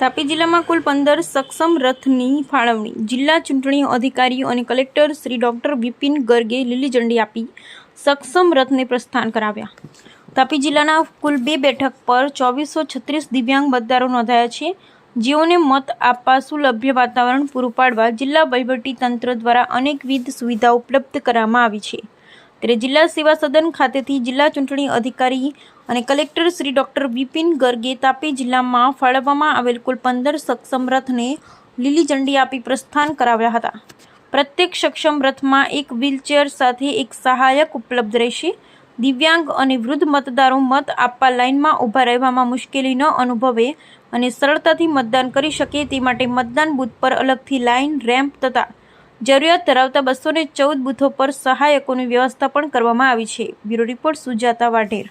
તાપી જિલ્લામાં કુલ પંદર સક્ષમ રથની ફાળવણી. જિલ્લા ચૂંટણી અધિકારીઓ અને કલેક્ટર શ્રી ડોક્ટર વિપિન ગર્ગે લીલી ઝંડી આપી સક્ષમ રથને પ્રસ્થાન કરાવ્યા. તાપી જિલ્લાના કુલ બે બેઠક પર ચોવીસો છત્રીસ દિવ્યાંગ મતદારો નોંધાયા છે. જેઓને મત આપવા સુલભ્ય વાતાવરણ પૂરું પાડવા જિલ્લા વહીવટી તંત્ર દ્વારા અનેકવિધ સુવિધાઓ ઉપલબ્ધ કરવામાં આવી છે. ત્યારે જિલ્લા સેવા સદન ખાતેથી જિલ્લા ચૂંટણી અધિકારી અને કલેક્ટર શ્રી ડૉક્ટર વિપિન ગર્ગે તાપી જિલ્લામાં ફાળવવામાં આવેલ કુલ પંદર સક્ષમ રથને લીલી ઝંડી આપી પ્રસ્થાન કરાવ્યા હતા. પ્રત્યેક સક્ષમ રથમાં એક વ્હીલચેર સાથે એક સહાયક ઉપલબ્ધ રહેશે. દિવ્યાંગ અને વૃદ્ધ મતદારો મત આપવા લાઇનમાં ઊભા રહેવામાં મુશ્કેલી ન અનુભવે અને સરળતાથી મતદાન કરી શકે તે માટે મતદાન બૂથ પર અલગથી લાઇન, રેમ્પ તથા જરૂરિયાત ધરાવતા બસો ચૌદ બૂથો પર સહાયકોની વ્યવસ્થા પણ કરવામાં આવી છે. Bureau report Sujata Vadher.